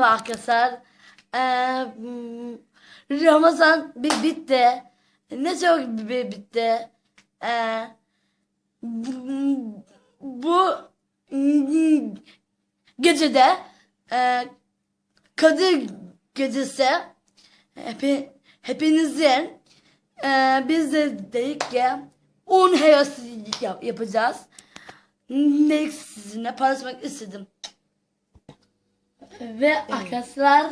Merhaba arkadaşlar. Ee, Ramazan bi- bitti. Ne çok bi- bitti. Ee, bu, gecede e, Kadir gecesi hepi, hepinizin e, biz de dedik ki un helvası yap- yapacağız. Ne sizinle paylaşmak istedim. Ve arkadaşlar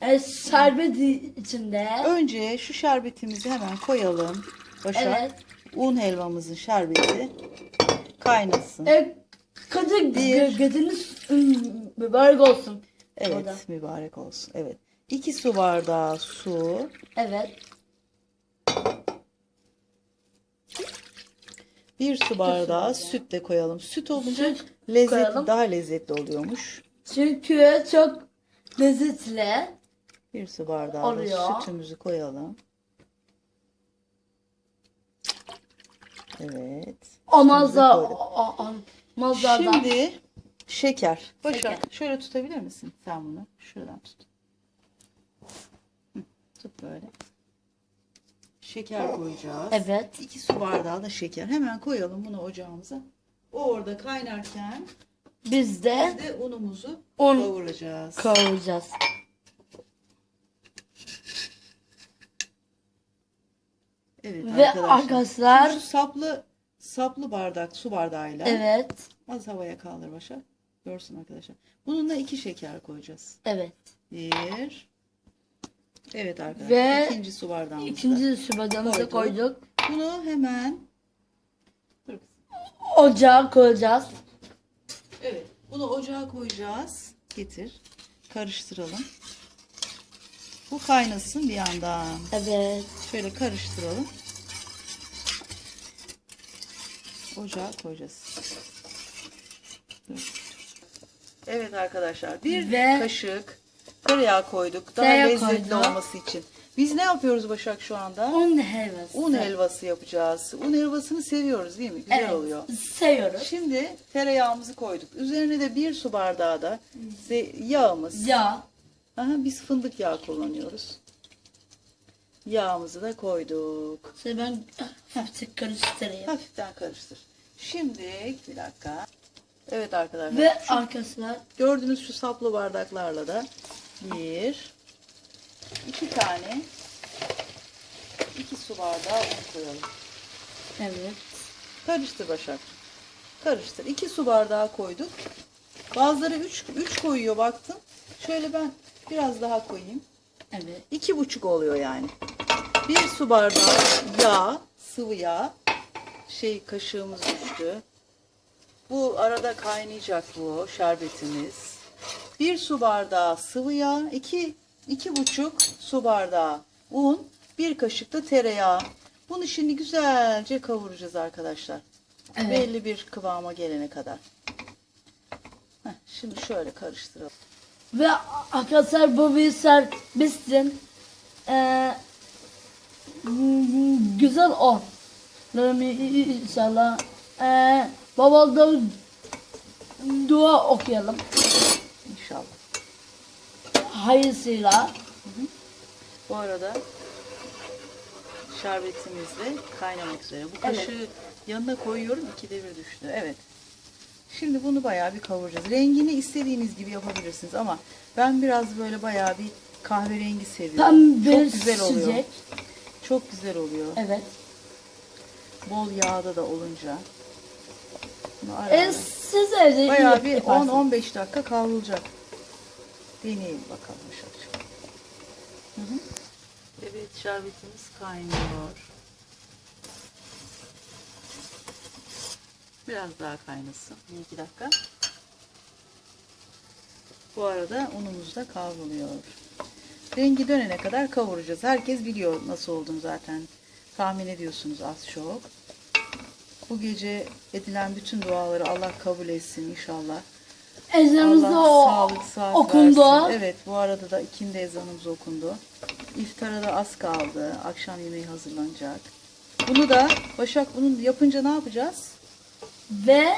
e, şerbet içinde Önce şu şerbetimizi hemen koyalım. Başa. Evet. Un helvamızın şerbeti kaynasın. e, Kadir Bir. ım, mübarek olsun. Evet, Orada. mübarek olsun. Evet. 2 su bardağı su. Evet. 1 su bardağı süt de koyalım. Süt olunca Süt lezzet koyalım. daha lezzetli oluyormuş. Çünkü çok lezzetli. 1 su bardağı Oluyor. da sütümüzü koyalım. Evet. Koyduk. olmazsa da. Şimdi şeker. Başa Şeker. şöyle tutabilir misin sen bunu? Şuradan tut. Hı, Tut böyle. Şeker koyacağız. Evet. 2 su bardağı da şeker. Hemen koyalım bunu ocağımıza. O orada kaynarken Biz de biz de unumuzu Un kavuracağız. kavuracağız. evet Ve arkadaşlar. Şu saplı saplı bardak su bardağıyla evet. az havaya kaldır başa. Görsün arkadaşlar. Bununla iki şeker koyacağız. Evet. Bir. Evet arkadaşlar. Ve ikinci su bardağımızda. İkinci su bardağımıza Koyduk. koyduk. Bunu hemen Dur kızım. Ocağa koyacağız. Bunu ocağa koyacağız. Getir. Karıştıralım. Bu kaynasın bir yandan. Evet. Şöyle karıştıralım. Ocağa koyacağız. Dur. Evet arkadaşlar. Bir Ve- kaşık tereyağı koyduk. Daha Tereyağı lezzetli koyduk. olması için. Biz ne yapıyoruz Başak şu anda? Un helvası. Un helvası yapacağız. Un helvasını seviyoruz değil mi? Güzel evet. oluyor. Seviyoruz. Şimdi tereyağımızı koyduk. Üzerine de bir su bardağı da yağımız. Ya. Aha, biz fındık yağı kullanıyoruz. Yağımızı da koyduk. Şimdi ben hafif karıştırayım. Hafiften karıştır. Şimdi bir dakika. Evet arkadaşlar. Ve Şu arkadaşlar gördüğünüz şu saplı bardaklarla da bir, iki tane, iki su bardağı un koyalım. evet. Karıştır Başak. Karıştır. İki su bardağı koyduk. Bazıları üç, üç koyuyor baktım. Şöyle ben biraz daha koyayım. Evet. İki buçuk oluyor yani. Bir su bardağı yağ, sıvı yağ. Şey kaşığımız düştü. Bu arada kaynayacak bu şerbetimiz. Bir su bardağı sıvı yağ, iki, iki buçuk su bardağı un, bir kaşık da tereyağı. Bunu şimdi güzelce kavuracağız arkadaşlar. Evet. Belli bir kıvama gelene kadar. Heh, şimdi şöyle karıştıralım. Ve arkadaşlar bu bir servistin ee, güzel ol. İnşallah. Ee, babalda dua okuyalım. Hayırlısıyla. Bu arada şerbetimiz de kaynamak üzere. Bu Evet. kaşığı yanına koyuyorum. ikide bir düştü. Evet. Şimdi bunu bayağı bir kavuracağız. Rengini istediğiniz gibi yapabilirsiniz ama ben biraz böyle bayağı bir kahverengi seviyorum. Tam Çok güzel oluyor. sıcak. Çok güzel oluyor. Evet. Bol yağda da olunca. Bunu ara E, ara. siz evde Bayağı iyi bir yaparsınız. 10-15 dakika kavrulacak. Deneyelim bakalım Işıl'cığım. Hı hı. Evet şerbetimiz kaynıyor. Biraz daha kaynasın. 1-2 dakika. Bu arada unumuz da kavruluyor. Rengi dönene kadar kavuracağız. Herkes biliyor nasıl olduğunu zaten. Tahmin ediyorsunuz az çok. Bu gece edilen bütün duaları Allah kabul etsin inşallah. Ezanımız da sağlık saat okundu. versin. Evet bu arada da ikindi ezanımız okundu. İftara da az kaldı. Akşam yemeği hazırlanacak. Bunu da Başak bunu yapınca ne yapacağız? Ve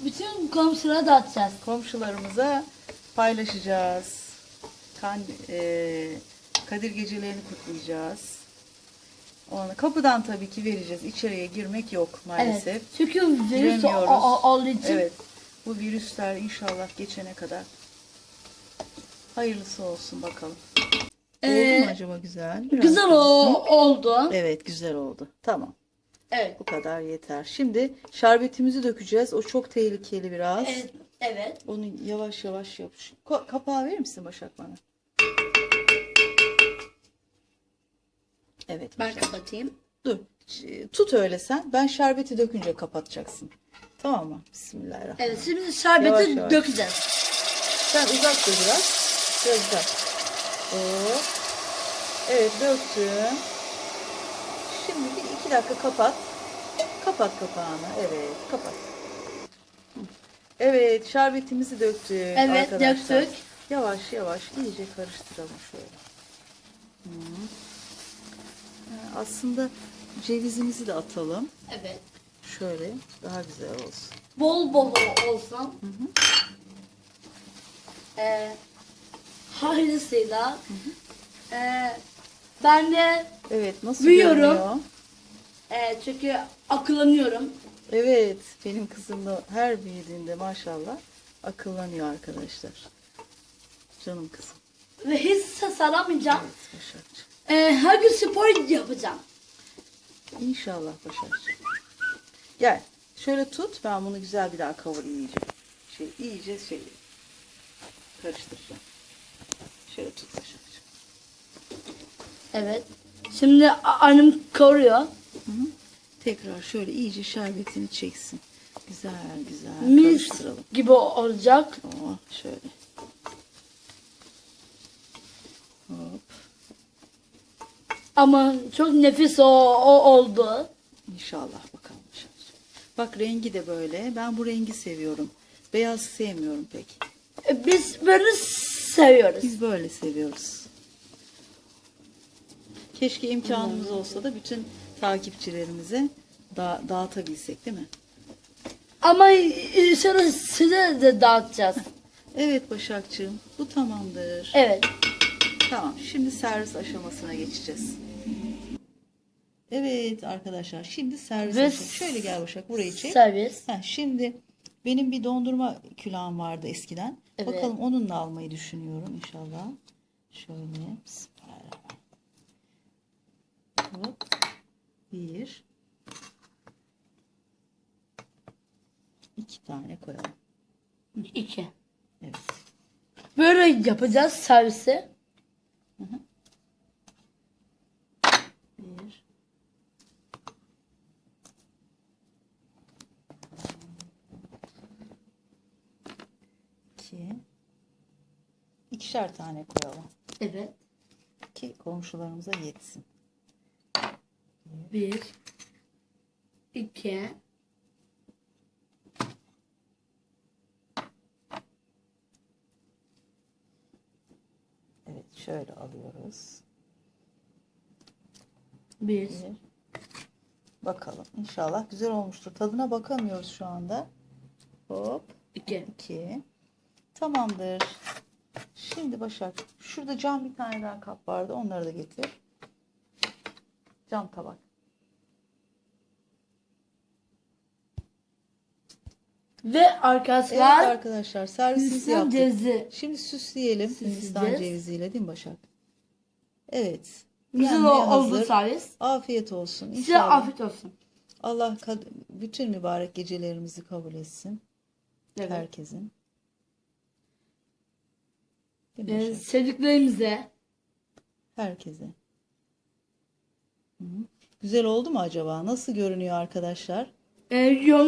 bütün komşulara dağıtacağız. Komşularımıza paylaşacağız. Kan, e, Kadir gecelerini kutlayacağız. Onu kapıdan tabii ki vereceğiz. İçeriye girmek yok maalesef. Evet. Çünkü virüs o- o- olduğu için Evet. Bu virüsler inşallah geçene kadar hayırlısı olsun bakalım. Ee, oldu mu acaba güzel? Biraz güzel o, oldu. Evet güzel oldu. Tamam. Evet. Bu kadar yeter. Şimdi şerbetimizi dökeceğiz. O çok tehlikeli biraz. Evet. Evet. Onu yavaş yavaş yap. Kapağı verir misin Başak bana? Evet. Ben Başak. kapatayım. Dur. Tut öyle sen. Ben şerbeti dökünce kapatacaksın. Tamam mı? Bismillahirrahmanirrahim. Evet şimdi şerbeti Yavaş yavaş. dökeceğiz. Sen uzak dur biraz. Biraz uzak. Hop. Evet döktüm. Şimdi bir iki dakika kapat. Kapat kapağını. Evet kapat. Evet şerbetimizi döktük Evet, arkadaşlar. döktük. Yavaş yavaş iyice karıştıralım şöyle. Hı. Aslında cevizimizi de atalım. Evet. Şöyle daha güzel olsun. Bol bol olsun. Ee, hayırlısıyla. Ee, ben de Evet nasıl Büyüyorum. görünüyor? e, çünkü akıllanıyorum. Evet, benim kızım da her büyüdüğünde maşallah akıllanıyor arkadaşlar. Canım kızım. Ve hiç ses alamayacağım. Evet Başakçığım. Ee, her gün spor yapacağım. İnşallah Başakçığım. Gel, şöyle tut. Ben bunu güzel bir daha kavurayım iyice. Şey, iyice şey karıştıracağım. Şöyle tut. Evet. Şimdi annem kavuruyor. Hı hı. Tekrar şöyle iyice şerbetini çeksin. Güzel güzel Mis karıştıralım. gibi olacak. Oh, şöyle. Hop. Ama çok nefis o, o oldu. İnşallah. Bak rengi de böyle. Ben bu rengi seviyorum. Beyaz sevmiyorum pek. Ee, Biz böyle seviyoruz. Biz böyle seviyoruz. Keşke imkanımız olsa da bütün takipçilerimize da dağıtabilsek değil mi? Ama inşallah size de dağıtacağız. Evet Başakçığım bu tamamdır. Evet. Tamam şimdi servis aşamasına geçeceğiz. Evet arkadaşlar şimdi servis Ve. Şöyle gel Başak burayı çek. Servis. Ha, şimdi benim bir dondurma külahım vardı eskiden. Evet. Bakalım onunla almayı düşünüyorum inşallah. Şöyle. Bismillahirrahmanirrahim. Hop. Bir. İki tane koyalım. İki. Evet. Böyle yapacağız servisi. Bir. İki. İkişer tane koyalım. Evet. Ki komşularımıza yetsin. Bir. iki, Evet şöyle alıyoruz. Bir. Bir. Bakalım. İnşallah güzel olmuştur. Tadına bakamıyoruz şu anda. Hop. iki. 2. Tamamdır. Şimdi Başak. Şurada cam bir tane daha kap vardı. Onları da getir. Cam tabak. Ve Evet arkadaşlar arkadaşlar servisimizi Hindistan yaptık. cevizi. Şimdi süsleyelim Süsleyeceğiz. Hindistan ceviziyle değil mi Başak? Evet. Güzel Yenmeye oldu hazır. servis. Afiyet olsun. Size İnşallah. afiyet olsun. Allah kad- bütün mübarek gecelerimizi kabul etsin. Evet. Herkesin. Ee, sevdiklerimize Herkese. Hı hı. Güzel oldu mu acaba? Nasıl görünüyor arkadaşlar? e, yorum